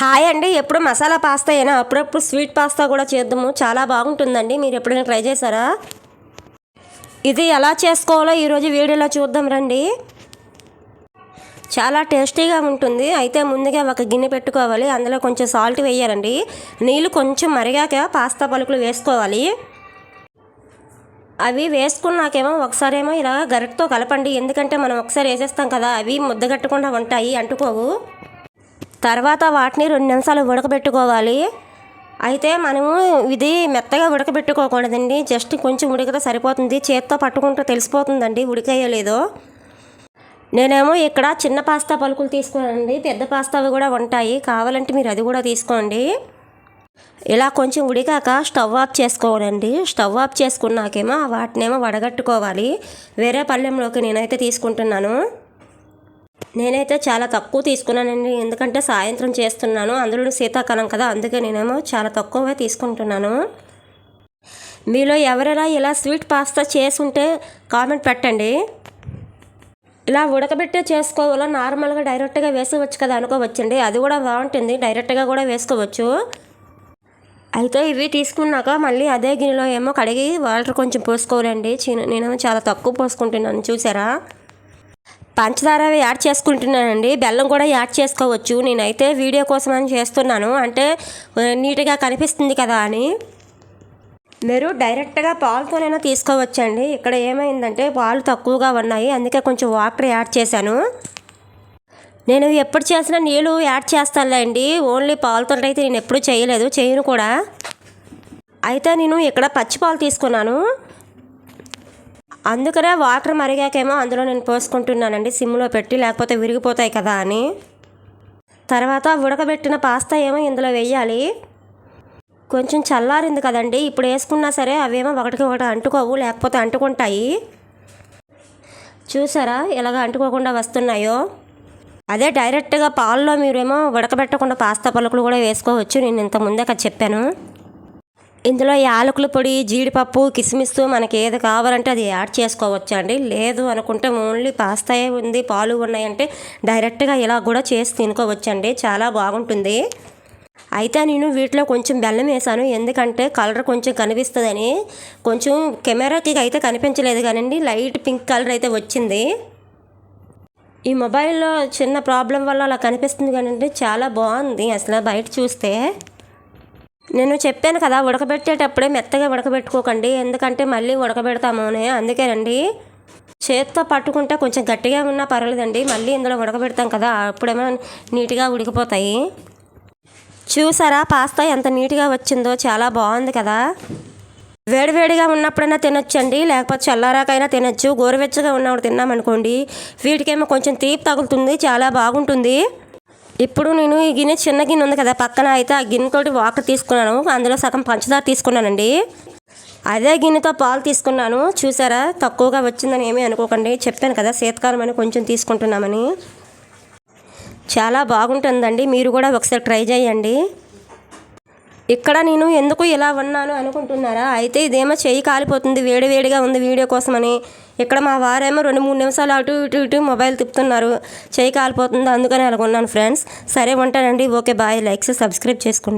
Hi అండి. ఎప్పుడు masala pasta అయినా అప్పుడప్పుడు స్వీట్ పాస్తా కూడా చేద్దాము. చాలా బాగుంటుందండి. మీరు ఎప్పుడైనా ట్రై చేశారా? ఇది ఎలా చేసుకోవాలో ఈరోజు వీడియోలో చూద్దాం రండి. చాలా టేస్టీగా ఉంటుంది. అయితే ముందుగా ఒక గిన్నె పెట్టుకోవాలి. అందులో కొంచెం సాల్ట్ వేయాలండి. నీళ్ళు కొంచెం మరిగాక పాస్తా పలుకులు వేసుకోవాలి. అవి వేసుకున్నాకేమో ఒకసారేమో ఇలా గరిటతో కలపండి. ఎందుకంటే మనం ఒకసారి వేసేస్తాం కదా అవి ముద్దగట్టకుండా ఉంటాయి. అంటుకోవు. తర్వాత వాటిని రెండు నిమిషాలు ఉడకబెట్టుకోవాలి. అయితే మనము ఇది మెత్తగా ఉడకబెట్టుకోకూడదండి. జస్ట్ కొంచెం ఉడికితే సరిపోతుంది. చేత్తో పట్టుకుంటే తెలిసిపోతుందండి. ఉడికాయో లేదో నేనేమో ఇక్కడ చిన్న పాస్తా పలుకులు తీసుకున్నానండి పెద్ద పాస్తావి కూడా ఉంటాయి. కావాలంటే మీరు అది కూడా తీసుకోండి. ఇలా కొంచెం ఉడికాక స్టవ్ ఆఫ్ చేసుకోవాలండి స్టవ్ ఆఫ్ చేసుకున్నాకేమో వాటినేమో వడగట్టుకోవాలి. వేరే పళ్ళెంలోకి నేనైతే తీసుకుంటున్నాను. నేనైతే చాలా తక్కువ తీసుకున్నానండి. ఎందుకంటే సాయంత్రం చేస్తున్నాను. అందులో శీతాకాలం కదా. అందుకే నేనేమో చాలా తక్కువే తీసుకుంటున్నాను. మీలో ఎవరైనా ఇలా స్వీట్ పాస్తా చేసుంటే కామెంట్ పెట్టండి. ఇలా ఉడకబెట్టే చేసుకోవాలో నార్మల్గా డైరెక్ట్గా వేసుకోవచ్చు కదా అనుకోవచ్చండి. అది కూడా బాగుంటుంది. డైరెక్ట్గా కూడా వేసుకోవచ్చు. అయితే ఇవి తీసుకున్నాక మళ్ళీ అదే గిన్నెలో ఏమో కడిగి వాటర్ కొంచెం పోసుకోవాలండి. చిన్న నేనేమో చాలా తక్కువ పోసుకుంటున్నాను. చూసారా? పంచదార యాడ్ చేసుకుంటున్నానండి. బెల్లం కూడా యాడ్ చేసుకోవచ్చు. నేనైతే వీడియో కోసం అని చేస్తున్నాను. అంటే నీట్గా కనిపిస్తుంది కదా అని. మీరు డైరెక్ట్గా పాలతోనైనా తీసుకోవచ్చండి. ఇక్కడ ఏమైందంటే పాలు తక్కువగా ఉన్నాయి. అందుకే కొంచెం వాటర్ యాడ్ చేశాను. నేను ఎప్పుడు చేసినా నీళ్ళు యాడ్ చేస్తానులేండి. ఓన్లీ పాలతో అయితే నేను ఎప్పుడు చేయలేదు. చేయను కూడా. అయితే నేను ఇక్కడ పచ్చి పాలు తీసుకున్నాను. అందుకనే వాటర్ మరిగాకేమో అందులో నేను పోసుకుంటున్నానండి సిమ్లో పెట్టి లేకపోతే విరిగిపోతాయి కదా అని. తర్వాత ఉడకబెట్టిన పాస్తా ఏమో ఇందులో వేయాలి. కొంచెం చల్లారింది కదండి ఇప్పుడు వేసుకున్నా సరే అవేమో ఒకటికి ఒకటి అంటుకోవు లేకపోతే అంటుకుంటాయి. చూసారా ఇలాగ అంటుకోకుండా వస్తున్నాయో? అదే డైరెక్ట్గా పాల్లో మీరేమో ఉడకబెట్టకుండా పాస్తా పలుకులు కూడా వేసుకోవచ్చు నేను ఇంత ముందే కదా చెప్పాను. ఇందులో యాలకుల పొడి జీడిపప్పు కిస్మిస్ మనకి ఏది కావాలంటే అది యాడ్ చేసుకోవచ్చు అండి లేదు అనుకుంటే ఓన్లీ పాస్తాయే ఉంది పాలు ఉన్నాయంటే డైరెక్ట్గా ఇలా కూడా చేసి తినుకోవచ్చండి. చాలా బాగుంటుంది. అయితే నేను వీటిలో కొంచెం బెల్లం వేసాను. ఎందుకంటే కలర్ కొంచెం కనిపిస్తుందని. కొంచెం కెమెరాకి అయితే కనిపించలేదు కానండి లైట్ పింక్ కలర్ అయితే వచ్చింది. ఈ మొబైల్లో చిన్న ప్రాబ్లం వల్ల అలా కనిపిస్తుంది కానీ చాలా బాగుంది. అసలు బయట చూస్తే నేను చెప్పాను కదా ఉడకబెట్టేటప్పుడే మెత్తగా ఉడకబెట్టుకోకండి. ఎందుకంటే మళ్ళీ ఉడకబెడతాము అని అందుకేనండి చేత్తో పట్టుకుంటే కొంచెం గట్టిగా ఉన్నా పర్వాలేదండి. మళ్ళీ ఇందులో ఉడకబెడతాం కదా అప్పుడేమో నీట్గా ఉడికిపోతాయి. చూసారా పాస్తా ఎంత నీట్గా వచ్చిందో చాలా బాగుంది కదా. వేడివేడిగా ఉన్నప్పుడైనా తినొచ్చండి లేకపోతే చల్లారాకైనా తినొచ్చు. గోరువెచ్చగా ఉన్నప్పుడు తిన్నామనుకోండి వీటికేమో కొంచెం తీపి తగులుతుంది చాలా బాగుంటుంది. ఇప్పుడు నేను ఈ గిన్నె చిన్న గిన్నె ఉంది కదా పక్కన అయితే ఆ గిన్నెతోటి వాటర్ తీసుకున్నాను. అందులో సగం పంచదార తీసుకున్నానండి. అదే గిన్నెతో పాలు తీసుకున్నాను. చూసారా? తక్కువగా వచ్చిందని ఏమీ అనుకోకండి. చెప్పాను కదా శీతకాలం అని కొంచెం తీసుకుంటున్నామని. చాలా బాగుంటుందండి. మీరు కూడా ఒకసారి ట్రై చేయండి. ఇక్కడ నేను ఎందుకు ఇలా ఉన్నాను అనుకుంటున్నారా? అయితే ఇదేమో చెయ్యి కాలిపోతుంది వేడివేడిగా ఉంది వీడియో కోసమని. ఇక్కడ మా వారేమో రెండు మూడు నిమిషాలు అటు ఇటు ఇటు మొబైల్ తిప్పుతున్నారు. చెయ్యి కాలిపోతుంది అందుకని అలాగ ఉన్నాను ఫ్రెండ్స్. సరే ఉంటానండి. Okay bye. లైక్స్ సబ్స్క్రైబ్ చేసుకోండి.